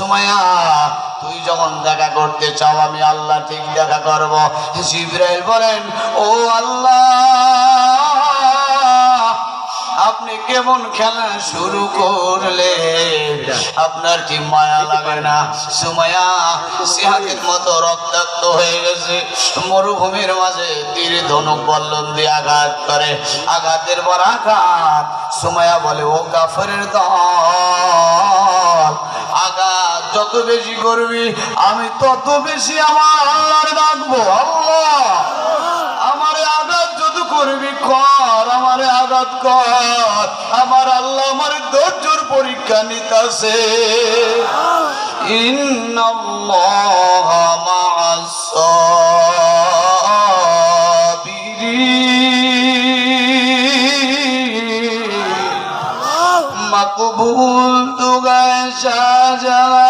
সুমায়া, তুই যখন দেখা করতে চাও, আমি আল্লাহ ঠিক দেখা করব। জিব্রাইল বলেন, ও আল্লাহ, আপনি কেমন খেলা শুরু করলে আপনার কি মায়া লাগে না? সুমায়া, সিহাকের মতো রক্তাক্ত হয়ে গেছে। মরুভূমির মাঝে তীর ধনুক বল্লম দিয়ে আঘাত করে। আঘাতের পর আঘাত। সুমায়া বলে, ও কাফরের দল যত বেশি করবি, আমি তত বেশি আমার আল্লাহর ডাকবো। আল্লাহ, আমারে আঘাত যত করবি, কর, আমারে আঘাত কর। আমার আল্লাহ আমার ধৈর্যর পরীক্ষা নিতাছে। ইন্নাল্লাহা মা'আস মকবুল দুগায় শাহজালা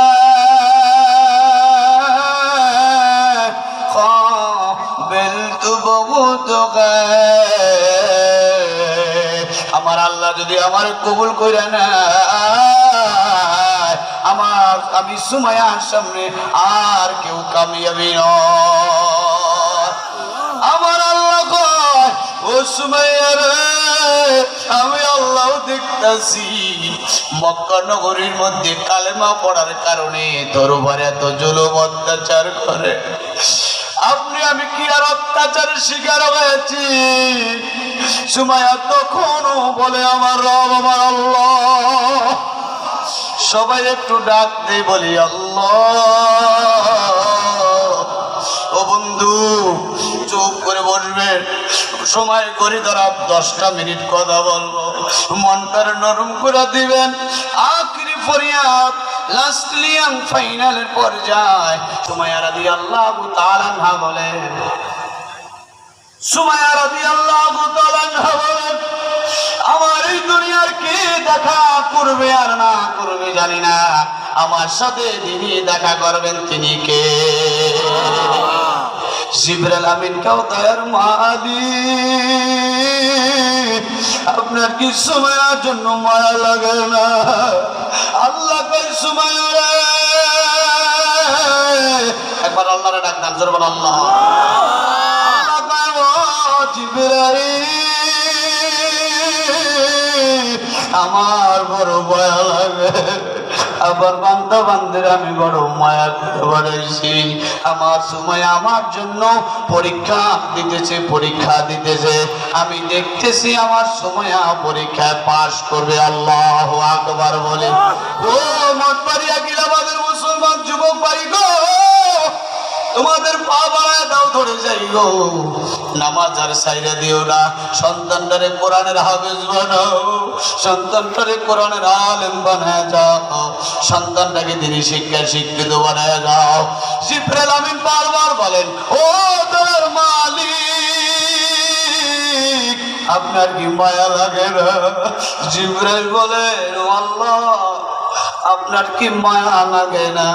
আমার আল্লাহ যদি আমার কবুল করে না আমার আমি সুমায়ার সামনে আর কেউ কামিয়াবি ন। আমার আল্লাহ কয়, ও সুমাইয়া আমি আল্লাহ দেখতেছি, মক্কা নগরীর মধ্যে কালেমা পড়ার কারণে তোর এত জুলুম অত্যাচার করে। আমি কি আর অত্যাচারের শিকার হয়েছি? সুমাইয়া তখনও বলে, আমার রব, আমার আল্লাহ। সবাই একটু ডাক দেই, বলি, আল্লাহ। ও বন্ধু, চুপ করে বসবেন সময় করে ধরা দশটা মিনিট কথা বলব। মনটার নরম করে দিবেন। আখরি ফরিয়াদ লাস্টলিয়ান ফাইনালের পর্যায় সময় রাদি আল্লাহ তাআলা বলেন সুমায়া রাদি আল্লাহ বলেন আমার এই দুনিয়ার কে দেখা করবে আর না করবে জানি না। আমার সাথে যিনি দেখা করবেন তিনি কে? জিবরাল আমিন কাউতার মাদি আপনার কি সময়ের জন্য মায়া লাগে না? আল্লাহ সময় একবার আল্লাহরে ডাক ডাক জোরে আল্লাহ। আমার বড় মায়া লাগে। আবার বান্দা বান্দের আমি বড় মায়া করে বাড়াইছি আমার সময় আমার জন্য পরীক্ষা দিতেছে পরীক্ষা দিতেছে। আমি দেখতেছি আমার সময় পরীক্ষায় পাশ করবে। আল্লাহ আকবার বলে ও তোমাদের পা বাড়ায় দাও ধরে যাই গো। নামাজ আর সাইরা দিও না। সন্তানটারে কোরআনের হাফেজ বানাও। সন্তানটারে কোরআনের আলেম বানায় যাও। সন্তানটাকে তিনি শিক্ষা শিক্ষিত বানায় যাও। জিব্রাইল আমিন বারবার বলেন, ও তোর মালিক, আপনার কি মায়া লাগে না? জিব্রাইল বলেন আল্লাহ আপনার কি মায়া লাগে না?